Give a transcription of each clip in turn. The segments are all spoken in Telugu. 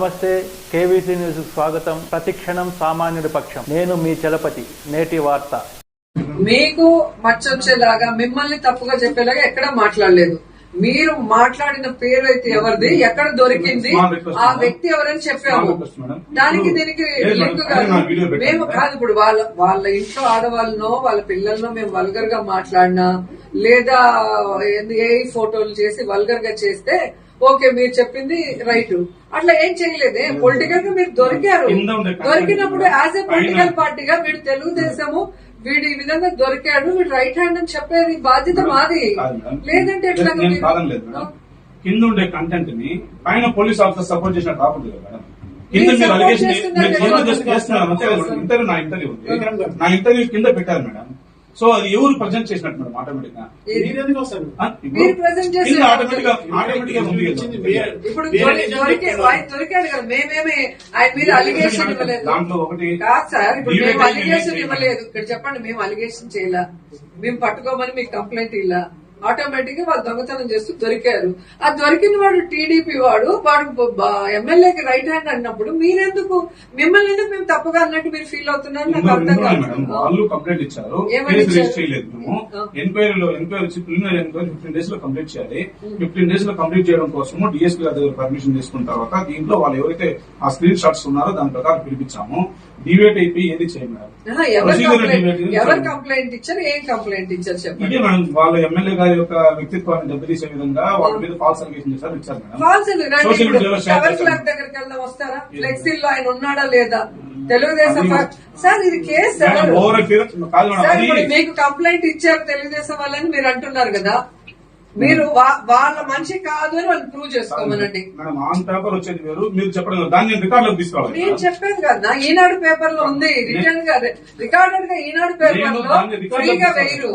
నమస్తే కేవీసీ న్యూస్ స్వాగతం. ప్రతిక్షణం సామాన్యుడి పక్షం. నేను మీ చలపతి. నేటి వార్త. మీకు మచ్చొచ్చేలాగా మిమ్మల్ని తప్పుగా చెప్పేలాగా ఎక్కడ మాట్లాడలేదు. మీరు మాట్లాడిన పేరు అయితే ఎవరిది? ఎక్కడ దొరికింది? ఆ. వ్యక్తి ఎవరని చెప్పాము. దానికి దీనికి లింక్. కాదు. మేము. కాదు ఇప్పుడు వాళ్ళ వాళ్ళ ఇంట్లో ఆడవాళ్ళనో వాళ్ళ పిల్లలనో మేము వల్గర్గా మాట్లాడినా లేదా ఏ ఫోటోలు చేసి వల్గర్గా చేస్తే ఓకే మీరు చెప్పింది రైట్. అట్లా ఏం చేయలేదే. పొలిటికల్గా మీరు దొరికారు. దొరికినప్పుడు. యాజ్ ఎ పొలిటికల్ పార్టీగా వీడు తెలుగుదేశము వీడు ఈ విధంగా దొరికాడు వీడు రైట్ హ్యాండ్ అని చెప్పేది బాధ్యత మాది. లేదంటే ఎట్లా కింద ఉండే కంటెంట్ని పైన పోలీస్ ఆఫీసర్ సపోర్ట్ చేసినట్టు రాకూడదు కదా మేడం. కింద మీరు అలిగేషన్ చేస్తున్నారు అంతే నా ఇంటర్వ్యూ నా ఇంటర్వ్యూ కింద పెట్టారు మేడం. సో అది ఎవరు ప్రజెంట్ చేసినట్టు మేడం ఆటోమేటిక్గా ఆటోమేటిక్ ఆటోమేటిక్ ఉంది దాంట్లో ఒకటి కాదు సార్ ఇప్పుడు DVT మేము అలిగేషన్ మేము ఇవ్వలేదు. ఇక్కడ చెప్పండి మేము అలిగేషన్ చేయలా? మేము పట్టుకోమని మీకు కంప్లైంట్ ఇలా ఆటోమేటిక్గా వాళ్ళు దొంగతనం చేస్తూ దొరికారు. ఆ దొరికిన వాడు టీడీపీ వాడు వాడు ఎమ్మెల్యేకి రైట్ హ్యాండ్ అన్నప్పుడు మీరెందుకు? మిమ్మల్ని ఎందుకు మేము తప్పుగా అన్నట్టు మీరు ఫీల్ అవుతున్నారు? నాకు అర్థం కాదు. వాళ్ళు కంప్లైంట్ ఇచ్చారు. ఎంక్వైరీలో ఎంక్వైరీ వచ్చి ప్రిలిమినరీ ఎంక్వైరీ ఫిఫ్టీన్ డేస్లో కంప్లీట్ చేయాలి. ఫిఫ్టీన్ డేస్లో కంప్లీట్ చేయడం కోసము డిఎస్పీ గారి దగ్గర పర్మిషన్ తీసుకున్న తర్వాత దీంట్లో వాళ్ళు ఎవరైతే ఆ స్క్రీన్ షాట్స్ ఉన్నారో దాని ప్రకారం పిలిపించాము. డివేట్ అయిపోయి ఏది చేయం మేడం. ఆహా, ఎవరు కంప్లైంట్ ఇచ్చారు? ఏం కంప్లైంట్ ఇచ్చారు చెప్పండి? వాళ్ళ ఎమ్మెల్యే గారి యొక్క వ్యక్తిత్వాన్ని దెబ్బతీసే విధంగా వాళ్ళ మీద ఫాల్స్ అలిగేషన్ చేశారు ఇచ్చారు మేడం. దగ్గరికి వస్తారా? ఫ్లెక్సీల్లో ఆయన ఉన్నాడా లేదా? తెలుగుదేశం సార్ ఇది కేసు మీకు కంప్లైంట్ ఇచ్చారు తెలుగుదేశం వాళ్ళని మీరు అంటున్నారు కదా. మీరు వాళ్ళ మనిషి కాదు అని వాళ్ళు ప్రూవ్ చేసుకోమనండి. ఆన్ పేపర్ వచ్చేది వేరు మీరు చెప్పడం. దాన్ని నేను రికార్డ్లోకి తీసుకోవాలి. నేను చెప్పాను కదా. ఈనాడు పేపర్లో ఉంది రిటర్న్గా రికార్డెడ్గా ఈనాడు పేపర్లో ఫ్రీగా వేయరు?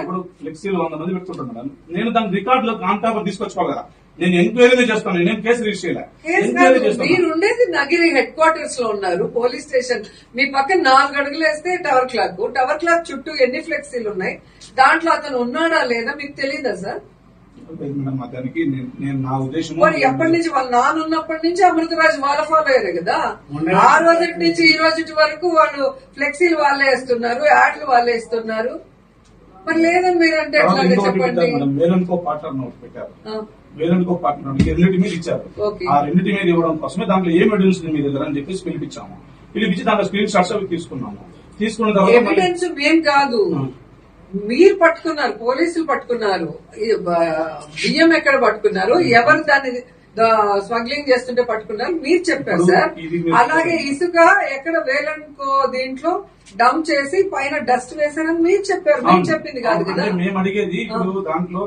ఇప్పుడు ఫ్లెక్సీలు వంద మంది మేడం. నేను దాని రికార్డ్లో ఆన్ పేపర్ తీసుకొచ్చుకోవాలి కదా. నేను ఎంక్వైరీ చేస్తాను. నేను కేసు రిజిస్టర్ ఎంక్వైరీ. చేస్తాను. మీరు ఉండేది నగిరి హెడ్ క్వార్టర్స్లో ఉన్నారు పోలీస్ స్టేషన్. మీ పక్కన నాలుగు అడుగులు వేస్తే టవర్ క్లాక్. టవర్ క్లాక్ చుట్టూ ఎన్ని ఫ్లెక్సీలు ఉన్నాయి? దాంట్లో అతను ఉన్నాడా లేదా మీకు తెలియదా సార్? మేడం దానికి నేను- నేను నా ఉద్దేశం మరి ఎప్పటి నుంచి వాళ్ళ నాన్న ఉన్నప్పటి నుంచి అమృతరాజు వాళ్ళ ఫాలో అయ్యారు కదా? ఆ రోజు నుంచి ఈ రోజు వరకు వాళ్ళు ఫ్లెక్సీలు వాళ్ళే వేస్తున్నారు యాడ్లు వాళ్ళే ఇస్తున్నారు మరి లేదని మీరంటే ఎట్లాగే ఇంకొకటి చెప్పండి? పెట్టారు మేడం వేలనుకో పార్ట్నర్ ఒకటి పెట్టారు. ఆ, వేలనుకో పార్ట్నర్ రెండింటి మీద ఇచ్చారు. ఆ రెండింటి మీద ఇవ్వడం కోసమే దాంట్లో ఏం ఉంది మీ దగ్గర అని చెప్పేసి పిలిపించాము. పిలిపించి దాంట్లో స్క్రీన్ షాట్స్ అవి తీసుకున్నాము. తీసుకున్న తర్వాత ఎవిడెన్స్ మేం కాదు. మీరు పట్టుకున్నారు పోలీసులు పట్టుకున్నారు బియ్యం ఎక్కడ పట్టుకున్నారు ఎవరు దాన్ని స్మగ్లింగ్ చేస్తుంటే పట్టుకున్నారు మీరు చెప్పారు సార్. అలాగే ఇసుక ఎక్కడ వేలనుకో దీంట్లో డంప్ చేసి పైన డస్ట్ వేసారని మీరు చెప్పారు. మీరు. చెప్పింది కాదు కదా. మేము అడిగేది ఇప్పుడు దాంట్లో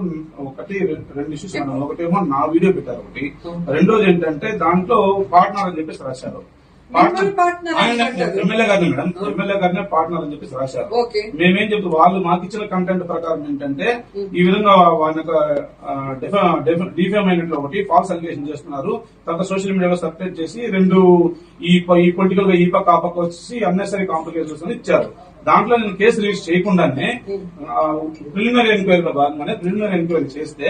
ఒకటి రెండు ఇష్యూస్ ఒకటేమో నా వీడియో పెట్టారు ఒకటి. రెండోది ఏంటంటే దాంట్లో పార్ట్నర్ అని చెప్పేసి రాశారు. ఎమ్మెల్యే గారిని మేడం ఎమ్మెల్యే గారినే పార్ట్నర్ అని చెప్పేసి రాశారు. మేమేం చెప్తాం వాళ్ళు మాకు ఇచ్చిన కంటెంట్ ప్రకారం ఏంటంటే ఈ విధంగా వాళ్ళ డిఫేమ్ అయినట్లు ఒకటి ఫాల్స్ అలిగేషన్ చేస్తున్నారు. తర్వాత సోషల్ మీడియాలో సర్క్యులేట్ చేసి రెండు ఈ పొలిటికల్గా ఈ పక్క ఆ పక్క వచ్చి అన్నెసరీ కాంప్లికేషన్స్ అని ఇచ్చారు. దాంట్లో నేను కేసు రిజిస్టర్ చేయకుండానే ప్రిలిమినరీ ఎంక్వైరీలో భాగంగానే ప్రిలిమినరీ ఎంక్వైరీ చేస్తే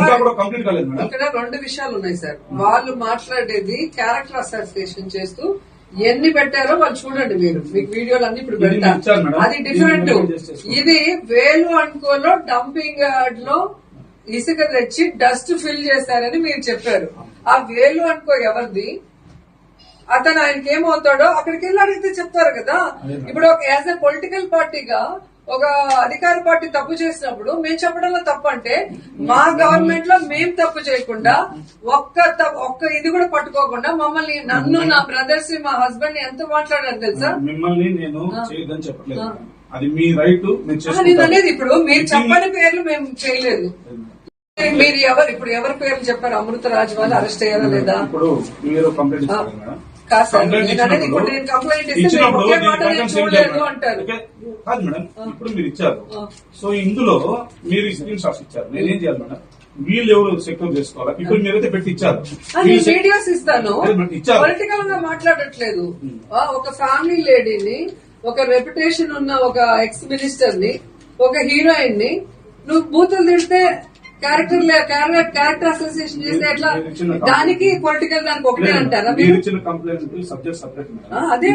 ఇంకా కూడా కంప్లీట్ కాలేదు మేడం. ఇక్కడ రెండు విషయాలు ఉన్నాయి సార్ వాళ్ళు మాట్లాడేది క్యారెక్టర్ అసోసియేషన్ చేస్తూ ఎన్ని పెట్టారో వాళ్ళు చూడండి మీరు. మీకు వీడియోలు అన్ని ఇప్పుడు పెడతారు. అది డిఫరెంట్. ఇది వేలు అనుకోలో డంపింగ్ యార్డ్లో ఇసుక తెచ్చి డస్ట్ ఫిల్ చేశారని మీరు చెప్పారు. ఆ వేలు అనుకో ఎవరిది? అతను ఆయనకి ఏమవుతాడో అక్కడికి వెళ్ళి అడిగితే చెప్తారు కదా. ఇప్పుడు ఒక యాజ్ ఎ పొలిటికల్ పార్టీగా ఒక అధికార పార్టీ తప్పు చేసినప్పుడు మేము చెప్పడంలో తప్పు అంటే మా గవర్నమెంట్లో మేము తప్పు చేయకుండా ఒక్క ఒక్క ఇది కూడా పట్టుకోకుండా మమ్మల్ని నన్ను నా బ్రదర్స్ మా హస్బెండ్ ఎంత మాట్లాడారు తెలుసా? మిమ్మల్ని నేను చేయదని. అది మీ రైట్ నేను అనేది ఇప్పుడు మీరు చెప్పని పేర్లు మేము చేయలేదు. మీరు ఎవరు ఇప్పుడు ఎవరి పేర్లు చెప్పారు? అమృతరాజు వాళ్ళు అరెస్ట్ అయ్యారా లేదా? ఇప్పుడు మీరు కంప్లైంట్ కదా మేడం ఇప్పుడు మీరు ఇచ్చారు. సో ఇందులో మీరు స్క్రీన్ షాట్స్ ఇచ్చారు. నేనేం చేయాలి మేడం? వీళ్ళు ఎవరు సెక్యూర్ చేసుకోవాలి? ఇప్పుడు మీరైతే పెట్టి ఇచ్చారు. వీడియోస్ ఇస్తాను. పొలిటికల్గా మాట్లాడట్లేదు. ఒక ఫ్యామిలీ లేడీని ఒక రెప్యుటేషన్ ఉన్న ఒక ఎక్స్ మినిస్టర్ని ఒక హీరోయిన్ని నువ్వు బూతులు తిడితే క్యారెక్టర్ క్యారెక్టర్ అసోసియేషన్ చేస్తే ఎట్లా? దానికి పొలిటికల్ దానికి ఒకటే అంటారా మీరు ఇచ్చిన కంప్లైంట్ సబ్జెక్ట్ సపరేట్ ఆ, అదే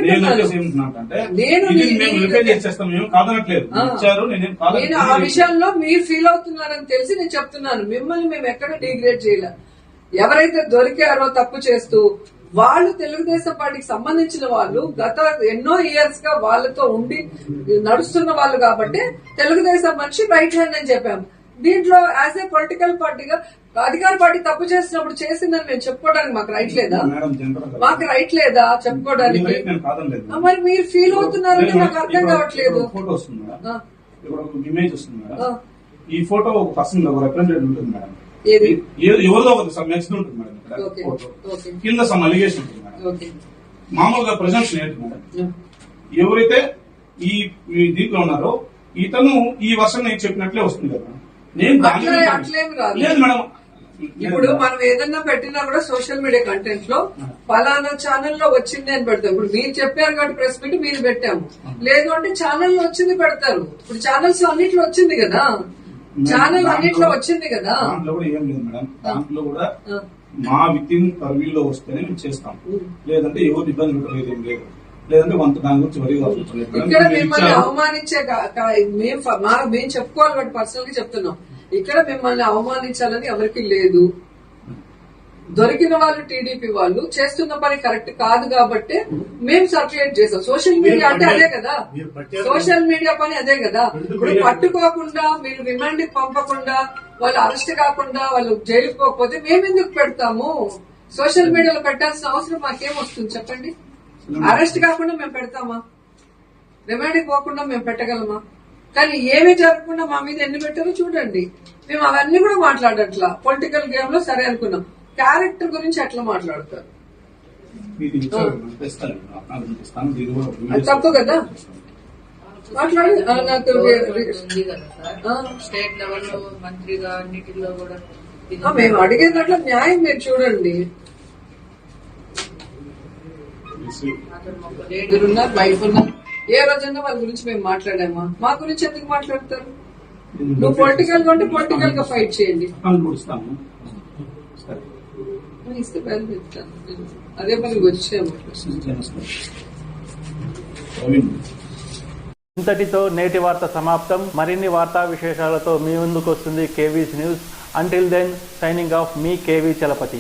నేను నేను కాదనట్లేదు. ఆ. నేనేం విషయంలో మీరు ఫీల్ అవుతున్నారని తెలిసి నేను చెప్తున్నాను. మిమ్మల్ని మేము ఎక్కడ డిగ్రేడ్ చేయలే. ఎవరైతే దొరికారో తప్పు చేస్తూ వాళ్ళు తెలుగుదేశం పార్టీకి సంబంధించిన వాళ్ళు గత ఎన్నో ఇయర్స్గా వాళ్ళతో ఉండి నడుస్తున్న వాళ్ళు కాబట్టి తెలుగుదేశం మనిషి రైట్ హ్యాండ్ అని చెప్పాము. దీంట్లో యాజ్ ఏ పొలిటికల్ పార్టీగా అధికార పార్టీ తప్పు చేసినప్పుడు చేసిందని మేము చెప్పుకోవడానికి మాకు రైట్ లేదా? మాకు రైట్ లేదా చెప్పుకోవడానికి? నేను మరి మీరు ఫీల్ అవుతున్నారని నేను నాకు అర్థం కావట్లేదు. ఫోటో వస్తుంది ఇప్పుడు ఒక ఇమేజ్ వస్తుంది మేడం. ఈ ఫోటో ఒక పర్సన్ ఒక రిప్రజెంటేటివ్ ఉంటుంది మేడం. ఎవరిదో ఒక నెక్స్ట్ ఉంటుంది మేడం ఫోటో కింద సమ్ అలిగేషన్ ఉంటుంది మేడం. మామూలుగా ప్రజెంట్స్ ఏంటి మేడం. ఎవరైతే ఈ ఈ దీంట్లో ఉన్నారో ఇతను ఈ వర్షం నేను చెప్పినట్లే వస్తుంది కదా. నేను. లేదు మేడం. ఇప్పుడు మనం ఏదన్నా పెట్టినా కూడా సోషల్ మీడియా కంటెంట్లో ఫలానా ఛానల్లో వచ్చింది అని పెడతాం ఇప్పుడు మీరు చెప్పారు కాబట్టి ప్రెస్ మీట్ మీరు పెట్టాము. లేదు అంటే ఛానల్లో వచ్చింది పెడతారు. ఇప్పుడు ఛానల్స్ అన్నిట్లో వచ్చింది కదా. ఛానల్ అన్నిట్లో వచ్చింది కదా. దాంట్లో కూడా ఏం లేదు మేడం. దాంట్లో కూడా ఆ. మా విత్ ఇన్ పర్వీలో వస్తేనే మేము చేస్తాం. లేదంటే ఎవరు ఇబ్బంది పెట్టలేదు ఏం లేదు. లేదంటే వంత దాని గురించి వరి. ఇక్కడ మిమ్మల్ని. అవమానించే కా- కా- మేం ఫ- మా- మేం చెప్పుకోవాలి బట్ పర్సనల్గా చెప్తున్నాం. ఇక్కడ మిమ్మల్ని అవమానించాలని ఎవరికి లేదు. దొరికిన వాళ్ళు టీడీపీ వాళ్ళు చేస్తున్న పని కరెక్ట్ కాదు కాబట్టి మేము సర్క్యులేట్ చేసాం సోషల్ మీడియా అంటే అదే కదా. సోషల్ మీడియా పని అదే కదా. ఇప్పుడు పట్టుకోకుండా మీరు రిమాండ్ పంపకుండా వాళ్ళు అరెస్ట్ కాకుండా వాళ్ళు జైలుకి పోకపోతే మేము ఎందుకు పెడతాము? సోషల్ మీడియాలో పెట్టాల్సిన అవసరం మాకేం వస్తుంది? చెప్పండి. అరెస్ట్ కాకుండా మేము పెడతామా? రిమాండ్కి పోకుండా మేము పెట్టగలమా? కానీ ఏమీ జరగకుండా మా మీద ఎన్ని పెట్టారో చూడండి. మేము అవన్నీ కూడా మాట్లాడట్లా. పొలిటికల్ గేమ్లో సరే అనుకున్నాం. క్యారెక్టర్ గురించి ఎట్లా మాట్లాడతారు? తప్పు కదా? మాట్లాడి. నాకు. స్టేట్ లెవెల్ మంత్రిగా అన్నిటిలో కూడా మేము అడిగేటట్లు న్యాయం మీరు చూడండి. చేసి అతను ఒక లేడీ మీరున్నారు వైఫ్ ఉన్నారు ఏ రోజైనా వాళ్ళ గురించి మేము మాట్లాడామా మా గురించి ఎందుకు మాట్లాడతారు? నువ్వు పొలిటికల్గా ఉంటే పొలిటికల్గా ఫైట్ చేయండి ఇస్తే అదే పని వచ్చాము. ఇంతటితో నేటి వార్త సమాప్తం. మరిన్ని వార్తా విశేషాలతో మీ ముందుకు వస్తుంది KV's news. Until then signing off మీ కేవీ చలపతి.